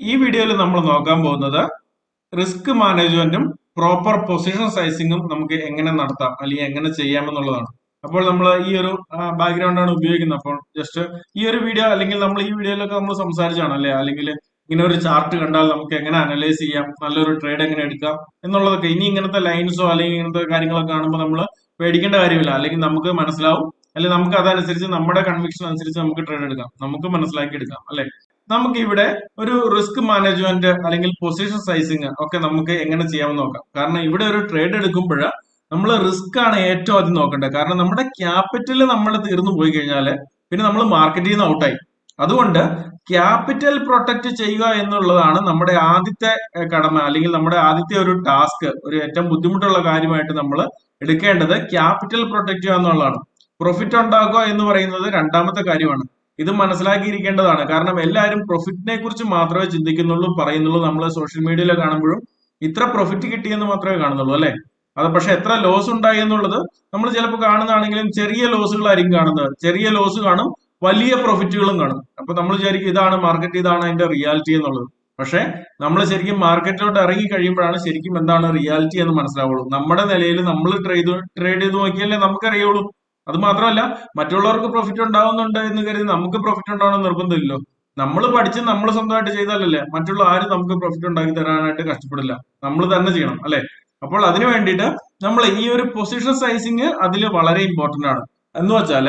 ഈ വീഡിയോയിൽ നമ്മൾ നോക്കാൻ പോകുന്നത് റിസ്ക് മാനേജ്മെന്റും പ്രോപ്പർ പൊസിഷൻ സൈസിങ്ങും നമുക്ക് എങ്ങനെ നടത്താം അല്ലെങ്കിൽ എങ്ങനെ ചെയ്യാമെന്നുള്ളതാണ്. അപ്പോൾ നമ്മൾ ഈ ഒരു ബാക്ക്ഗ്രൗണ്ട് ആണ് ഉപയോഗിക്കുന്നത്. അപ്പോൾ ജസ്റ്റ് ഈ ഒരു വീഡിയോ അല്ലെങ്കിൽ നമ്മൾ ഈ വീഡിയോയിലൊക്കെ നമ്മൾ സംസാരിച്ചാണ് അല്ലെ? അല്ലെങ്കിൽ ഇങ്ങനെ ഒരു ചാർട്ട് കണ്ടാൽ നമുക്ക് എങ്ങനെ അനലൈസ് ചെയ്യാം നല്ലൊരു ട്രേഡ് എങ്ങനെ എടുക്കാം എന്നുള്ളതൊക്കെ. ഇനി ഇങ്ങനത്തെ ലൈൻസോ അല്ലെങ്കിൽ ഇങ്ങനത്തെ കാര്യങ്ങളൊക്കെ കാണുമ്പോൾ നമ്മൾ പേടിക്കേണ്ട കാര്യമില്ല. അല്ലെങ്കിൽ നമുക്ക് മനസ്സിലാവും. അല്ലെങ്കിൽ നമുക്ക് അതനുസരിച്ച് നമ്മുടെ കൺവിക്ഷൻ അനുസരിച്ച് നമുക്ക് ട്രേഡ് എടുക്കാം. നമുക്ക് മനസ്സിലാക്കി എടുക്കാം അല്ലെ? നമുക്ക് ഇവിടെ ഒരു റിസ്ക് മാനേജ്മെന്റ് അല്ലെങ്കിൽ പൊസിഷൻ സൈസിങ് ഒക്കെ നമുക്ക് എങ്ങനെ ചെയ്യാമെന്ന് നോക്കാം. കാരണം ഇവിടെ ഒരു ട്രേഡ് എടുക്കുമ്പോൾ നമ്മൾ റിസ്ക് ആണ് ഏറ്റവും ആദ്യം നോക്കേണ്ടത്. കാരണം നമ്മുടെ ക്യാപിറ്റൽ നമ്മൾ തീർന്നു പോയി കഴിഞ്ഞാൽ പിന്നെ നമ്മൾ മാർക്കറ്റിൽ നിന്ന് ഔട്ടായി അതുകൊണ്ട് ക്യാപിറ്റൽ പ്രൊട്ടക്ട് ചെയ്യുക എന്നുള്ളതാണ് നമ്മുടെ ആദ്യത്തെ കടമ അല്ലെങ്കിൽ നമ്മുടെ ആദ്യത്തെ ഒരു ടാസ്ക് ഒരു ഏറ്റവും ബുദ്ധിമുട്ടുള്ള കാര്യമായിട്ട് നമ്മൾ എടുക്കേണ്ടത് ക്യാപിറ്റൽ പ്രൊട്ടക്ട് ചെയ്യുക എന്നുള്ളതാണ്. പ്രോഫിറ്റ് ഉണ്ടാക്കുക എന്ന് പറയുന്നത് രണ്ടാമത്തെ കാര്യമാണ്. ഇത് മനസ്സിലാക്കിയിരിക്കേണ്ടതാണ്. കാരണം എല്ലാവരും പ്രോഫിറ്റിനെ കുറിച്ച് മാത്രമേ ചിന്തിക്കുന്നുള്ളൂ പറയുന്നുള്ളൂ നമ്മൾ സോഷ്യൽ മീഡിയയിൽ കാണുമ്പോഴും ഇത്ര പ്രോഫിറ്റ് കിട്ടിയെന്ന് മാത്രമേ കാണുന്നുള്ളൂ അല്ലെ? അത് പക്ഷെ എത്ര ലോസ് ഉണ്ടായി എന്നുള്ളത് നമ്മൾ ചിലപ്പോൾ കാണുന്നതാണെങ്കിലും ചെറിയ ലോസുകളായിരിക്കും കാണുന്നത്. ചെറിയ ലോസ് കാണും വലിയ പ്രോഫിറ്റുകളും കാണും. അപ്പൊ നമ്മൾ വിചാരിക്കും ഇതാണ് മാർക്കറ്റ് ഇതാണ് അതിന്റെ റിയാലിറ്റി എന്നുള്ളത്. പക്ഷെ നമ്മൾ ശരിക്കും മാർക്കറ്റിലോട്ട് ഇറങ്ങി കഴിയുമ്പോഴാണ് ശരിക്കും എന്താണ് റിയാലിറ്റി എന്ന് മനസ്സിലാവുള്ളൂ. നമ്മുടെ നിലയിൽ നമ്മൾ ട്രേഡ് ട്രേഡ് ചെയ്ത് നോക്കിയാലേ നമുക്കറിയുള്ളൂ അത് മാത്രമല്ല മറ്റുള്ളവർക്ക് പ്രോഫിറ്റ് ഉണ്ടാവുന്നുണ്ട് എന്ന് കരുതി നമുക്ക് പ്രോഫിറ്റ് ഉണ്ടാവണം നിർബന്ധമില്ലല്ലോ. നമ്മൾ പഠിച്ച് നമ്മൾ സ്വന്തമായിട്ട് ചെയ്താലല്ലേ മറ്റുള്ള ആരും നമുക്ക് പ്രോഫിറ്റ് ഉണ്ടാക്കി തരാനായിട്ട് കഷ്ടപ്പെടില്ല. നമ്മൾ തന്നെ ചെയ്യണം അല്ലെ? അപ്പോൾ അതിന് വേണ്ടിയിട്ട് നമ്മൾ ഈ ഒരു പൊസിഷൻ സൈസിങ് അതിൽ വളരെ ഇമ്പോർട്ടന്റ് ആണ്. എന്ന് വെച്ചാൽ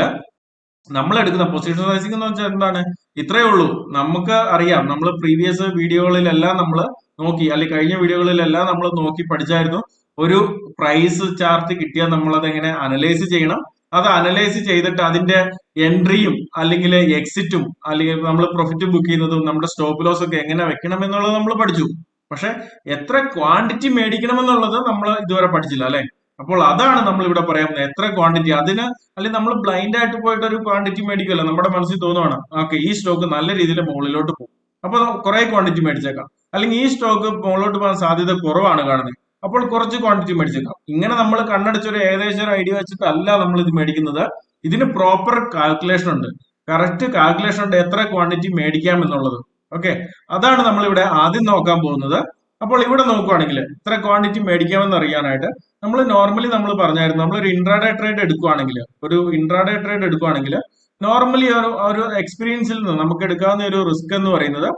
നമ്മൾ എടുക്കുന്ന പൊസിഷൻ സൈസിങ് എന്ന് വെച്ചാൽ എന്താണ്? ഇത്രയേ ഉള്ളൂ. നമുക്ക് അറിയാം. നമ്മൾ പ്രീവിയസ് വീഡിയോകളിലെല്ലാം നമ്മൾ നോക്കി അല്ലെങ്കിൽ കഴിഞ്ഞ വീഡിയോകളിലെല്ലാം നമ്മൾ നോക്കി പഠിച്ചായിരുന്നു. ഒരു പ്രൈസ് ചാർട്ട് കിട്ടിയാൽ നമ്മൾ എങ്ങനെ അനലൈസ് ചെയ്യണം? അത് അനലൈസ് ചെയ്തിട്ട് അതിന്റെ എൻട്രിയും അല്ലെങ്കിൽ എക്സിറ്റും അല്ലെങ്കിൽ നമ്മൾ പ്രോഫിറ്റ് ബുക്ക് ചെയ്യുന്നതും നമ്മുടെ സ്റ്റോപ്പ് ലോസ് ഒക്കെ എങ്ങനെ വെക്കണം എന്നുള്ളത് നമ്മൾ പഠിച്ചു. പക്ഷെ എത്ര ക്വാണ്ടിറ്റി മേടിക്കണം എന്നുള്ളത് നമ്മൾ ഇതുവരെ പഠിച്ചില്ല അല്ലെ? അപ്പോൾ അതാണ് നമ്മൾ ഇവിടെ പറയാൻ എത്ര ക്വാണ്ടിറ്റി അതിന് അല്ലെങ്കിൽ നമ്മൾ ബ്ലൈൻഡ് ആയിട്ട് പോയിട്ട് ഒരു ക്വാണ്ടിറ്റി മേടിക്കുമല്ലോ നമ്മുടെ മനസ്സിൽ തോന്നുവാണ് ഓക്കെ ഈ സ്റ്റോക്ക് നല്ല രീതിയിൽ മുകളിലോട്ട് പോകും. അപ്പൊ കുറെ ക്വാണ്ടിറ്റി മേടിച്ചേക്കാം. അല്ലെങ്കിൽ ഈ സ്റ്റോക്ക് മുകളിലോട്ട് പോകാൻ സാധ്യത കുറവാണ് കാണുന്നത്. അപ്പോൾ കുറച്ച് ക്വാണ്ടിറ്റി മേടിച്ചേക്കാം. ഇങ്ങനെ നമ്മൾ കണ്ണടച്ചൊരു ഏകദേശം ഒരു ഐഡിയ വെച്ചിട്ടല്ല നമ്മൾ ഇത് മേടിക്കുന്നത്. ഇതിന് പ്രോപ്പർ കാൽക്കുലേഷൻ ഉണ്ട്. കറക്റ്റ് കാൽക്കുലേഷൻ ഉണ്ട് എത്ര ക്വാണ്ടിറ്റി മേടിക്കാം എന്നുള്ളത്. ഓക്കെ അതാണ് നമ്മൾ ഇവിടെ ആദ്യം നോക്കാൻ പോകുന്നത്. അപ്പോൾ ഇവിടെ നോക്കുവാണെങ്കിൽ എത്ര ക്വാണ്ടിറ്റി മേടിക്കാമെന്ന് അറിയാനായിട്ട് നമ്മൾ നോർമലി നമ്മൾ പറഞ്ഞായിരുന്നു. നമ്മൾ ഒരു ഇൻട്രാഡേ ട്രേഡ് എടുക്കുവാണെങ്കിൽ ഒരു ഇൻട്രാഡേ ട്രേഡ് എടുക്കുവാണെങ്കിൽ നോർമലി ഒരു ഒരു എക്സ്പീരിയൻസിൽ നിന്ന് നമുക്ക് എടുക്കാവുന്ന ഒരു റിസ്ക് എന്ന് പറയുന്നത്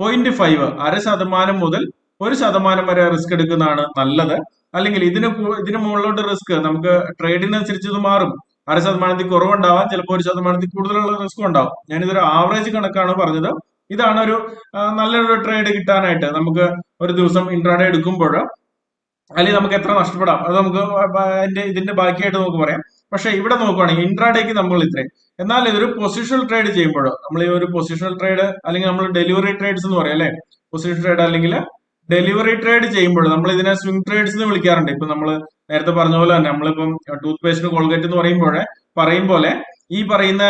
പോയിന്റ് ഫൈവ് അര ശതമാനം മുതൽ ഒരു ശതമാനം വരെ റിസ്ക് എടുക്കുന്നതാണ് നല്ലത്. അല്ലെങ്കിൽ ഇതിന് ഇതിന് മുകളിലോട്ട് റിസ്ക് നമുക്ക് ട്രേഡിനനുസരിച്ച് ഇത് മാറും. അര ശതമാനത്തിൽ കുറവുണ്ടാവാം ചിലപ്പോൾ ഒരു ശതമാനത്തിൽ കൂടുതലുള്ള റിസ്ക് ഉണ്ടാവും. ഞാനിതൊരു ആവറേജ് കണക്കാണ് പറഞ്ഞത്. ഇതാണ് ഒരു നല്ലൊരു ട്രേഡ് കിട്ടാനായിട്ട് നമുക്ക് ഒരു ദിവസം ഇൻട്രാഡേ എടുക്കുമ്പോൾ. അല്ലെങ്കിൽ നമുക്ക് എത്ര നഷ്ടപ്പെടാം. അത് നമുക്ക് അതിന്റെ ഇതിന്റെ ബാക്കിയായിട്ട് നമുക്ക് പറയാം. പക്ഷെ ഇവിടെ നോക്കുവാണെങ്കിൽ ഇൻട്രാഡേക്ക് നമ്മൾ ഇത്രയും. എന്നാൽ ഇതൊരു പൊസിഷണൽ ട്രേഡ് ചെയ്യുമ്പോൾ നമ്മൾ ഈ ഒരു പൊസിഷണൽ ട്രേഡ് അല്ലെങ്കിൽ നമ്മൾ ഡെലിവറി ട്രേഡ്സ് എന്ന് പറയും അല്ലെ? പൊസിഷൻ ട്രേഡ് അല്ലെങ്കിൽ ഡെലിവറി ട്രേഡ് ചെയ്യുമ്പോൾ നമ്മൾ ഇതിനെ സ്വിംഗ് ട്രേഡ്സ് എന്ന് വിളിക്കാറുണ്ട്. ഇപ്പൊ നമ്മൾ നേരത്തെ പറഞ്ഞ പോലെ തന്നെ നമ്മളിപ്പം ടൂത്ത് പേസ്റ്റിന് കോൾഗേറ്റ് എന്ന് പറയുമ്പോൾ പറയും പോലെ ഈ പറയുന്ന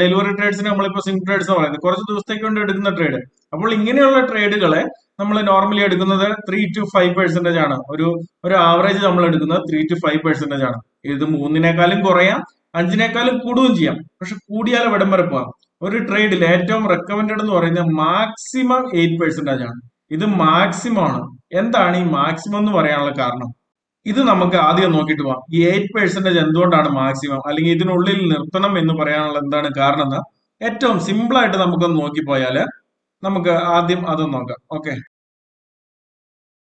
ഡെലിവറി ട്രേഡ്സിന് നമ്മളിപ്പോ സ്വിംഗ് ട്രേഡ്സ് എന്ന് പറയുന്നത്. കുറച്ച് ദിവസത്തേക്ക് കൊണ്ട് എടുക്കുന്ന ട്രേഡ് അപ്പോൾ ഇങ്ങനെയുള്ള ട്രേഡുകളെ നമ്മൾ നോർമലി എടുക്കുന്നത് ത്രീ ടു ഫൈവ് പെർസെന്റേജ് ആണ്. ഒരു ഒരു ആവറേജ് നമ്മൾ എടുക്കുന്നത് ത്രീ ടു ഫൈവ് പെർസെന്റേജ് ആണ്. ഇത് മൂന്നിനേക്കാളും കുറയാം അഞ്ചിനേക്കാളും കൂടുകയും ചെയ്യാം. പക്ഷെ കൂടിയാൽ ഇടം വരെ പോകാം ഒരു ട്രേഡിൽ ഏറ്റവും റെക്കമെൻഡഡ് എന്ന് പറയുന്നത് മാക്സിമം എയ്റ്റ് പെർസെന്റേജ് ആണ്. ഇത് മാക്സിമം ആണ്. എന്താണ് ഈ മാക്സിമം എന്ന് പറയാനുള്ള കാരണം? ഇത് നമുക്ക് ആദ്യം നോക്കിയിട്ട് പോവാം. ഈ എയ്റ്റ് പെർസെന്റേജ് എന്തുകൊണ്ടാണ് മാക്സിമം അല്ലെങ്കിൽ ഇതിനുള്ളിൽ നിർത്തണം എന്ന് പറയാനുള്ള എന്താണ് കാരണം എന്ന് ഏറ്റവും സിമ്പിൾ ആയിട്ട് നമുക്കൊന്ന് നോക്കിപ്പോയാൽ നമുക്ക് ആദ്യം അത് നോക്കാം. ഓക്കെ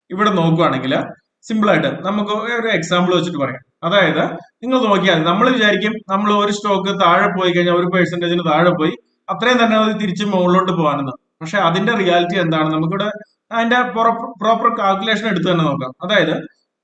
ഇവിടെ നോക്കുവാണെങ്കിൽ സിമ്പിൾ ആയിട്ട് നമുക്ക് ഒരു എക്സാമ്പിൾ വെച്ചിട്ട് പറയാം. അതായത് നിങ്ങൾ നോക്കിയാൽ നമ്മൾ വിചാരിക്കും നമ്മൾ ഒരു സ്റ്റോക്ക് താഴെ പോയി കഴിഞ്ഞാൽ ഒരു പെർസെന്റേജിന് താഴെ പോയി. അത്രയും തന്നെ അത് തിരിച്ച് മുകളിലോട്ട് പോകാനെന്ന്. പക്ഷെ അതിന്റെ റിയാലിറ്റി എന്താണ്? നമുക്കിവിടെ അതിന്റെ പ്രോപ്പർ കാൽക്കുലേഷൻ എടുത്ത് തന്നെ നോക്കാം. അതായത്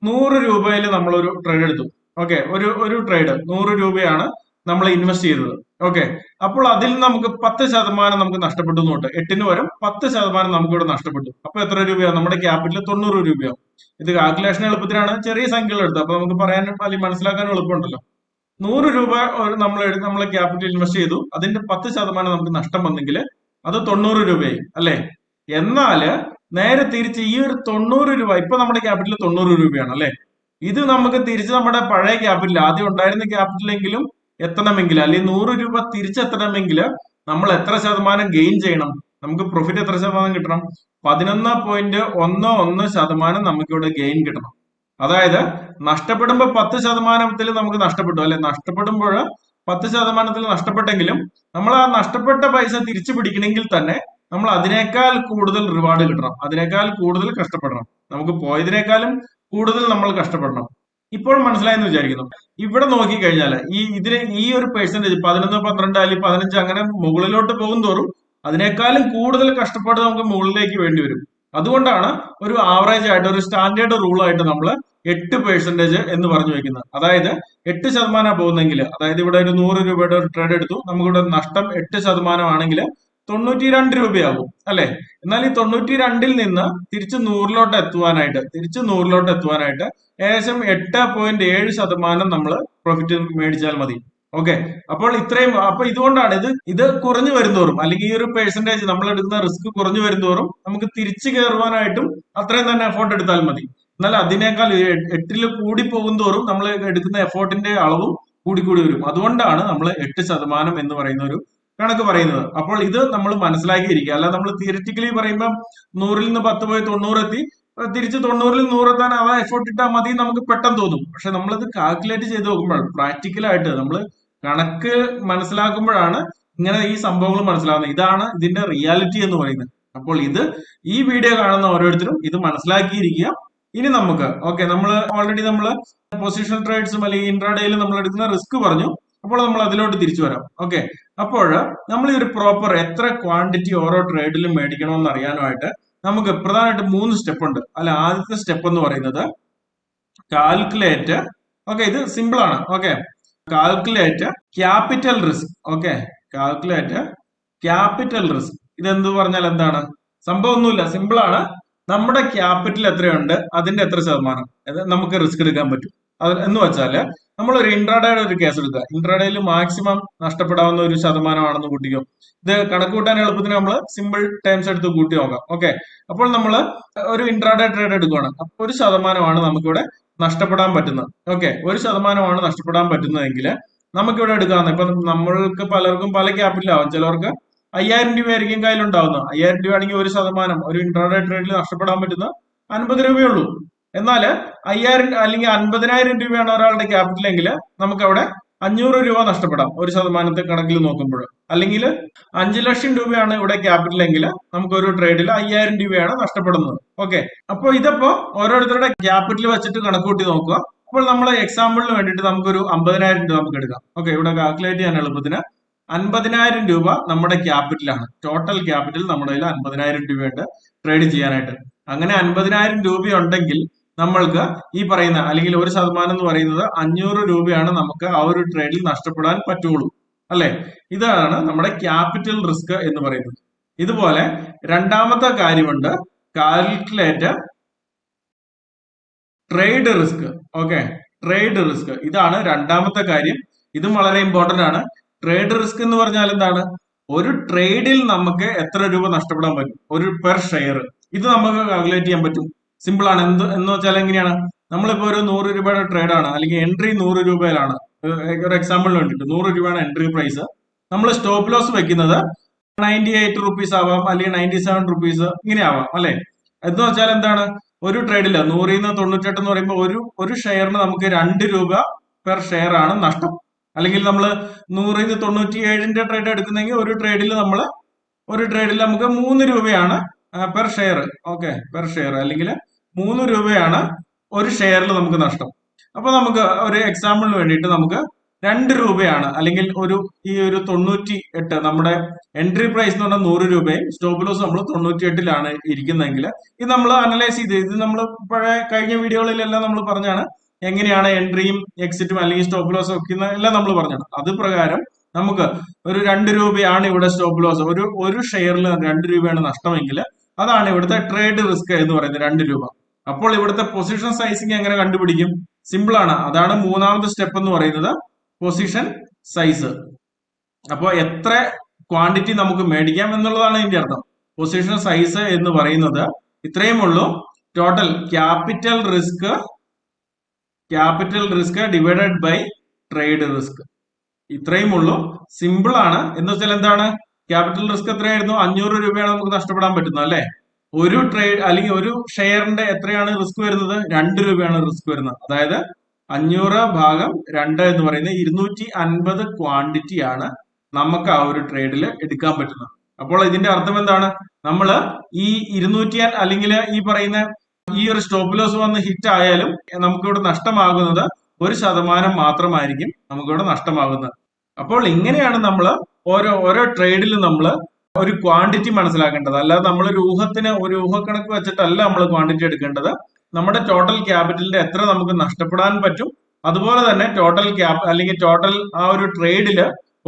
നൂറ് രൂപയിൽ നമ്മളൊരു ട്രേഡ് എടുത്തു. ഓക്കെ ഒരു ഒരു ട്രേഡ് നൂറ് രൂപയാണ് നമ്മൾ ഇൻവെസ്റ്റ് ചെയ്തത്. ഓക്കെ അപ്പോൾ അതിൽ നമുക്ക് പത്ത് ശതമാനം നമുക്ക് നഷ്ടപ്പെട്ടു നോട്ട്. എട്ടിന് പകരം പത്ത് ശതമാനം നമുക്ക് ഇവിടെ നഷ്ടപ്പെട്ടു. അപ്പൊ എത്ര രൂപയാണ് നമ്മുടെ ക്യാപിറ്റൽ തൊണ്ണൂറ് രൂപയാവും ഇത് കാൽക്കുലേഷൻ എളുപ്പത്തിലാണ്. ചെറിയ സംഖ്യകൾ എടുത്തത് അപ്പൊ നമുക്ക് പറയാൻ അല്ലെങ്കിൽ മനസ്സിലാക്കാൻ എളുപ്പമുണ്ടല്ലോ. നൂറ് രൂപ നമ്മൾ നമ്മൾ ക്യാപിറ്റൽ ഇൻവെസ്റ്റ് ചെയ്തു. അതിന്റെ പത്ത് ശതമാനം നമുക്ക് നഷ്ടം വന്നെങ്കിൽ അത് തൊണ്ണൂറ് രൂപയായി അല്ലെ? എന്നാൽ നേരെ തിരിച്ച് ഈ ഒരു തൊണ്ണൂറ് രൂപ ഇപ്പൊ നമ്മുടെ ക്യാപിറ്റൽ തൊണ്ണൂറ് രൂപയാണ് അല്ലെ? ഇത് നമുക്ക് തിരിച്ച് നമ്മുടെ പഴയ ക്യാപിറ്റൽ ആദ്യം ഉണ്ടായിരുന്ന ക്യാപിറ്റലെങ്കിലും എത്തണമെങ്കിൽ അല്ലെങ്കിൽ നൂറ് രൂപ തിരിച്ചെത്തണമെങ്കിൽ നമ്മൾ എത്ര ശതമാനം ഗെയിൻ ചെയ്യണം? നമുക്ക് പ്രോഫിറ്റ് എത്ര ശതമാനം കിട്ടണം? പതിനൊന്ന് പോയിന്റ് ഒന്ന് ഒന്ന് ശതമാനം നമുക്കിവിടെ ഗെയിൻ കിട്ടണം. അതായത് നഷ്ടപ്പെടുമ്പോൾ പത്ത് ശതമാനത്തിൽ നമുക്ക് നഷ്ടപ്പെട്ടു അല്ലെ? നഷ്ടപ്പെടുമ്പോൾ പത്ത് ശതമാനത്തിൽ നഷ്ടപ്പെട്ടെങ്കിലും നമ്മൾ ആ നഷ്ടപ്പെട്ട പൈസ തിരിച്ചു പിടിക്കണമെങ്കിൽ തന്നെ നമ്മൾ അതിനേക്കാൾ കൂടുതൽ റിവാർഡ് കിട്ടണം. അതിനേക്കാൾ കൂടുതൽ കഷ്ടപ്പെടണം. നമുക്ക് പോയതിനേക്കാളും കൂടുതൽ നമ്മൾ കഷ്ടപ്പെടണം. ഇപ്പോൾ മനസ്സിലായെന്ന് വിചാരിക്കുന്നു. ഇവിടെ നോക്കിക്കഴിഞ്ഞാൽ ഈ ഇതിന് ഈ ഒരു പെർസെന്റേജ് പതിനൊന്ന് പന്ത്രണ്ട് അല്ലെങ്കിൽ പതിനഞ്ച് അങ്ങനെ മുകളിലോട്ട് പോകും തോറും അതിനേക്കാളും കൂടുതൽ കഷ്ടപ്പാട് നമുക്ക് മുകളിലേക്ക് വേണ്ടി വരും. അതുകൊണ്ടാണ് ഒരു ആവറേജ് ആയിട്ട് ഒരു സ്റ്റാൻഡേർഡ് റൂൾ ആയിട്ട് നമ്മൾ എട്ട് പെർസെന്റേജ് എന്ന് പറഞ്ഞു വെക്കുന്നത് അതായത് എട്ട് ശതമാനം പോകുന്നെങ്കിൽ അതായത് ഇവിടെ ഒരു നൂറ് രൂപയുടെ ട്രേഡ് എടുത്തു നമുക്കിവിടെ നഷ്ടം എട്ട് ശതമാനമാണെങ്കിൽ തൊണ്ണൂറ്റി രണ്ട് രൂപയാകും അല്ലെ? എന്നാൽ ഈ തൊണ്ണൂറ്റി രണ്ടിൽ നിന്ന് തിരിച്ച് നൂറിലോട്ട് എത്തുവാനായിട്ട് തിരിച്ച് നൂറിലോട്ട് എത്തുവാനായിട്ട് ഏകദേശം എട്ട് പോയിന്റ് ഏഴ് ശതമാനം നമ്മൾ പ്രോഫിറ്റ് മേടിച്ചാൽ മതി. ഓക്കെ അപ്പോൾ ഇത്രയും അപ്പൊ ഇതുകൊണ്ടാണ് ഇത് ഇത് കുറഞ്ഞു വരുന്നോറും അല്ലെങ്കിൽ ഈ ഒരു പെർസെന്റേജ് നമ്മൾ എടുക്കുന്ന റിസ്ക് കുറഞ്ഞു വരുന്നോറും നമുക്ക് തിരിച്ചു കയറുവാനായിട്ടും അത്രയും തന്നെ എഫോർട്ട് എടുത്താൽ മതി. എന്നാൽ അതിനേക്കാൾ എട്ടിൽ കൂടി പോകും തോറും നമ്മൾ എടുക്കുന്ന എഫോർട്ടിന്റെ അളവും കൂടി കൂടി വരും. അതുകൊണ്ടാണ് നമ്മൾ എട്ട് ശതമാനം എന്ന് പറയുന്ന ഒരു കണക്ക് പറയുന്നത്. അപ്പോൾ ഇത് നമ്മൾ മനസ്സിലാക്കിയിരിക്കുക. അല്ല നമ്മൾ തിയറിറ്റിക്കലി പറയുമ്പോൾ നൂറിൽ നിന്ന് പത്ത് പോയി തൊണ്ണൂറെത്തി തിരിച്ച് തൊണ്ണൂറിൽ നൂറെത്താൻ അവ എഫോർട്ട് ഇട്ടാൽ മതി നമുക്ക് പെട്ടെന്ന് തോന്നും. പക്ഷെ നമ്മളിത് കാൽക്കുലേറ്റ് ചെയ്ത് നോക്കുമ്പോൾ പ്രാക്ടിക്കലായിട്ട് നമ്മൾ കണക്ക് മനസ്സിലാക്കുമ്പോഴാണ് ഇങ്ങനെ ഈ സംഭവങ്ങൾ മനസ്സിലാവുന്നത്. ഇതാണ് ഇതിന്റെ റിയാലിറ്റി എന്ന് പറയുന്നത്. അപ്പോൾ ഇത് ഈ വീഡിയോ കാണുന്ന ഓരോരുത്തരും ഇത് മനസ്സിലാക്കിയിരിക്കുക. ഇനി നമുക്ക് ഓക്കെ നമ്മൾ ഓൾറെഡി നമ്മൾ പൊസിഷൻ ട്രേഡ്സും അല്ലെങ്കിൽ ഇൻട്രാഡേയിൽ നമ്മൾ എടുക്കുന്ന റിസ്ക് പറഞ്ഞു. അപ്പോൾ നമ്മൾ അതിലോട്ട് തിരിച്ചു വരാം ഓക്കെ അപ്പോൾ നമ്മൾ ഈ ഒരു പ്രോപ്പർ എത്ര ക്വാണ്ടിറ്റി ഓരോ ട്രേഡിലും മേടിക്കണമെന്ന് അറിയാനായിട്ട് നമുക്ക് പ്രധാനമായിട്ട് മൂന്ന് സ്റ്റെപ്പ് ഉണ്ട്. അല്ല ആദ്യത്തെ സ്റ്റെപ്പ് എന്ന് പറയുന്നത് കാൽക്കുലേറ്റ് ഓക്കെ ഇത് സിമ്പിൾ ആണ് okay calculate capital risk okay calculate capital risk ഇതെന്ത് പറഞ്ഞാൽ എന്താണ്? സംഭവം ഒന്നുമില്ല സിമ്പിൾ ആണ്. നമ്മുടെ ക്യാപിറ്റൽ എത്രയുണ്ട്? അതിന്റെ എത്ര ശതമാനം? നമുക്ക് റിസ്ക് എടുക്കാൻ പറ്റും. അത് എന്ന് വെച്ചാൽ നമ്മൾ ഒരു ഇൻട്രാഡേയുടെ ഒരു കേസ് എടുക്കുക. ഇൻട്രാഡേയിൽ മാക്സിമം നഷ്ടപ്പെടാവുന്ന ഒരു ശതമാനമാണെന്ന് കൂട്ടിക്കോ. ഇത് കണക്ക് കൂട്ടാൻ എളുപ്പത്തിന് നമ്മൾ സിമ്പിൾ ടൈംസ് എടുത്ത് കൂട്ടി നോക്കാം. ഓക്കെ അപ്പോൾ നമ്മൾ ഒരു ഇൻട്രാഡേ ട്രേഡ് എടുക്കുകയാണ് അപ്പൊ ഒരു ശതമാനമാണ് നമുക്കിവിടെ നഷ്ടപ്പെടാൻ പറ്റുന്നത്. ഓക്കെ ഒരു ശതമാനമാണ് നഷ്ടപ്പെടാൻ പറ്റുന്നതെങ്കിൽ നമുക്കിവിടെ എടുക്കാവുന്ന ഇപ്പൊ നമ്മൾക്ക് പലർക്കും പല ക്യാപിറ്റലാവും ചിലർക്ക് അയ്യായിരം രൂപ ആയിരിക്കും കയ്യിലുണ്ടാവുന്നത്. അയ്യായിരം രൂപ ആണെങ്കിൽ ഒരു ശതമാനം ഒരു ഇൻട്രാഡേ ട്രേഡിൽ നഷ്ടപ്പെടാൻ പറ്റുന്ന അൻപത് രൂപയുള്ളൂ. എന്നാൽ അയ്യായിരം അല്ലെങ്കിൽ അൻപതിനായിരം രൂപയാണ് ഒരാളുടെ ക്യാപിറ്റൽ എങ്കിൽ നമുക്ക് അവിടെ അഞ്ഞൂറ് രൂപ നഷ്ടപ്പെടാം ഒരു ശതമാനത്തെ കണക്കിൽ നോക്കുമ്പോൾ. അല്ലെങ്കിൽ അഞ്ചു ലക്ഷം രൂപയാണ് ഇവിടെ ക്യാപിറ്റൽ എങ്കിൽ നമുക്ക് ഒരു ട്രേഡിൽ അയ്യായിരം രൂപയാണ് നഷ്ടപ്പെടുന്നത്. ഓക്കെ അപ്പോൾ ഇതപ്പോ ഓരോരുത്തരുടെ ക്യാപിറ്റൽ വെച്ചിട്ട് കണക്കൂട്ടി നോക്കുക. അപ്പോൾ നമ്മൾ എക്സാമ്പിളിന് വേണ്ടിയിട്ട് നമുക്കൊരു അമ്പതിനായിരം രൂപ നമുക്ക് എടുക്കാം. ഓക്കെ ഇവിടെ കാൽക്കുലേറ്റ് ചെയ്യാൻ എളുപ്പത്തിന് അൻപതിനായിരം രൂപ നമ്മുടെ ക്യാപിറ്റലാണ് ടോട്ടൽ ക്യാപിറ്റൽ നമ്മുടെ കയ്യിൽ അൻപതിനായിരം രൂപയുണ്ട് ട്രേഡ് ചെയ്യാനായിട്ട്. അങ്ങനെ അൻപതിനായിരം രൂപയുണ്ടെങ്കിൽ നമ്മൾക്ക് ഈ പറയുന്ന അല്ലെങ്കിൽ ഒരു ശതമാനം എന്ന് പറയുന്നത് അഞ്ഞൂറ് രൂപയാണ് നമുക്ക് ആ ഒരു ട്രേഡിൽ നഷ്ടപ്പെടാൻ പറ്റുള്ളൂ. അല്ലെ? ഇതാണ് നമ്മുടെ ക്യാപിറ്റൽ റിസ്ക് എന്ന് പറയുന്നത്. ഇതുപോലെ രണ്ടാമത്തെ കാര്യമുണ്ട്. Calculate trade risk okay trade risk ഇതാണ് രണ്ടാമത്തെ കാര്യം. ഇതും വളരെ ഇമ്പോർട്ടന്റ് ആണ്. ട്രേഡ് റിസ്ക് എന്ന് പറഞ്ഞാൽ എന്താണ്? ഒരു ട്രേഡിൽ നമുക്ക് എത്ര രൂപ നഷ്ടപ്പെടാൻ പറ്റും? ഒരു പെർ ഷെയർ ഇത് നമുക്ക് കാൽക്കുലേറ്റ് ചെയ്യാൻ പറ്റും. സിമ്പിൾ ആണ്. എന്ത് എന്ന് വെച്ചാൽ എങ്ങനെയാണ്? നമ്മളിപ്പോ ഒരു നൂറ് രൂപയുടെ ട്രേഡാണ് അല്ലെങ്കിൽ എൻട്രി നൂറ് രൂപയിലാണ്. ഒരു എക്സാമ്പിളിന് വേണ്ടിട്ട് നൂറ് രൂപയാണ് എൻട്രി പ്രൈസ് നമ്മൾ സ്റ്റോപ്പ് ലോസ് വെക്കുന്നത് നയന്റി എയ്റ്റ് റുപ്പീസ് ആവാം അല്ലെങ്കിൽ നയന്റി സെവൻ റുപ്പീസ് ഇങ്ങനെ ആവാം അല്ലെ? എന്ന് വെച്ചാൽ എന്താണ്? ഒരു ട്രേഡിൽ നൂറിൽ നിന്ന് തൊണ്ണൂറ്റെട്ട് എന്ന് പറയുമ്പോൾ ഒരു ഒരു ഷെയറിന് നമുക്ക് രണ്ട് രൂപ പെർ ഷെയർ ആണ് നഷ്ടം. അല്ലെങ്കിൽ നമ്മൾ നൂറിൽ നിന്ന് തൊണ്ണൂറ്റി ഏഴിന്റെ ട്രേഡ് എടുക്കുന്നെങ്കിൽ ഒരു ട്രേഡിൽ നമ്മൾ ഒരു ട്രേഡിൽ നമുക്ക് മൂന്ന് രൂപയാണ് per share okay per share അല്ലെങ്കിൽ മൂന്ന് രൂപയാണ് ഒരു ഷെയറിൽ നമുക്ക് നഷ്ടം. അപ്പൊ നമുക്ക് ഒരു എക്സാമ്പിളിന് വേണ്ടിയിട്ട് നമുക്ക് രണ്ട് രൂപയാണ്. അല്ലെങ്കിൽ ഒരു ഈ ഒരു തൊണ്ണൂറ്റി എട്ട് നമ്മുടെ എൻട്രി പ്രൈസ് എന്ന് പറഞ്ഞാൽ നൂറ് രൂപയും സ്റ്റോപ്പ് ലോസ് നമ്മൾ തൊണ്ണൂറ്റി എട്ടിലാണ് ഇരിക്കുന്നതെങ്കിൽ ഇത് നമ്മൾ അനലൈസ് ചെയ്ത് ഇത് നമ്മൾ പഴയ കഴിഞ്ഞ വീഡിയോകളിലെല്ലാം നമ്മൾ പറഞ്ഞാണ് എങ്ങനെയാണ് എൻട്രിയും എക്സിറ്റും അല്ലെങ്കിൽ സ്റ്റോപ്പ് ലോസ് ഒക്കെ എല്ലാം നമ്മൾ പറഞ്ഞാണ് അത് പ്രകാരം നമുക്ക് ഒരു രണ്ട് രൂപയാണ് ഇവിടെ സ്റ്റോപ്പ് ലോസ്. ഒരു ഒരു ഷെയറിൽ രണ്ട് രൂപയാണ് നഷ്ടമെങ്കിൽ അതാണ് ഇവിടുത്തെ ട്രേഡ് റിസ്ക് എന്ന് പറയുന്നത് രണ്ട് രൂപ. അപ്പോൾ ഇവിടുത്തെ പൊസിഷൻ സൈസിങ് എങ്ങനെ കണ്ടുപിടിക്കും? സിമ്പിൾ ആണ്. അതാണ് മൂന്നാമത്തെ സ്റ്റെപ്പ് എന്ന് പറയുന്നത് പൊസിഷൻ സൈസ്. അപ്പോൾ എത്ര ക്വാണ്ടിറ്റി നമുക്ക് മേടിക്കാം എന്നുള്ളതാണ് ഇതിന്റെ അർത്ഥം. പൊസിഷൻ സൈസ് എന്ന് പറയുന്നത് ഇത്രയും ഉള്ളൂ. Total capital risk capital risk divided by trade risk ഇത്രയും ഉള്ളൂ. സിമ്പിൾ ആണ്. എന്ന് വെച്ചാൽ എന്താണ്? ക്യാപിറ്റൽ റിസ്ക് എത്രയായിരുന്നു? അഞ്ഞൂറ് രൂപയാണ് നമുക്ക് നഷ്ടപ്പെടാൻ പറ്റുന്നത് അല്ലെ? ഒരു ട്രേഡ് അല്ലെങ്കിൽ ഒരു ഷെയറിന്റെ എത്രയാണ് റിസ്ക് വരുന്നത്? രണ്ട് രൂപയാണ് റിസ്ക് വരുന്നത്. അതായത് അഞ്ഞൂറ് ഭാഗം രണ്ട് എന്ന് പറയുന്നത് ഇരുന്നൂറ്റി അൻപത് ക്വാണ്ടിറ്റി ആണ് നമുക്ക് ആ ഒരു ട്രേഡിൽ എടുക്കാൻ പറ്റുന്നത്. അപ്പോൾ ഇതിന്റെ അർത്ഥം എന്താണ്? നമ്മൾ ഈ ഇരുന്നൂറ്റി അല്ലെങ്കിൽ ഈ പറയുന്ന ഈ ഒരു സ്റ്റോപ്പ് ലോസ് വന്ന് ഹിറ്റ് ആയാലും നമുക്കിവിടെ നഷ്ടമാകുന്നത് ഒരു ശതമാനം മാത്രമായിരിക്കും നമുക്കിവിടെ നഷ്ടമാകുന്നത്. അപ്പോൾ ഇങ്ങനെയാണ് നമ്മൾ ഓരോ ഓരോ ട്രേഡിലും നമ്മൾ ഒരു ക്വാണ്ടിറ്റി മനസ്സിലാക്കേണ്ടത്. അല്ലാതെ നമ്മൾ ഒരു ഊഹത്തിന് ഒരു ഊഹക്കണക്ക് വെച്ചിട്ടല്ല നമ്മൾ ക്വാണ്ടിറ്റി എടുക്കേണ്ടത്. നമ്മുടെ ടോട്ടൽ ക്യാപിറ്റലിന്റെ എത്ര നമുക്ക് നഷ്ടപ്പെടാൻ പറ്റും അതുപോലെ തന്നെ ടോട്ടൽ ക്യാപ് അല്ലെങ്കിൽ ടോട്ടൽ ആ ഒരു ട്രേഡിൽ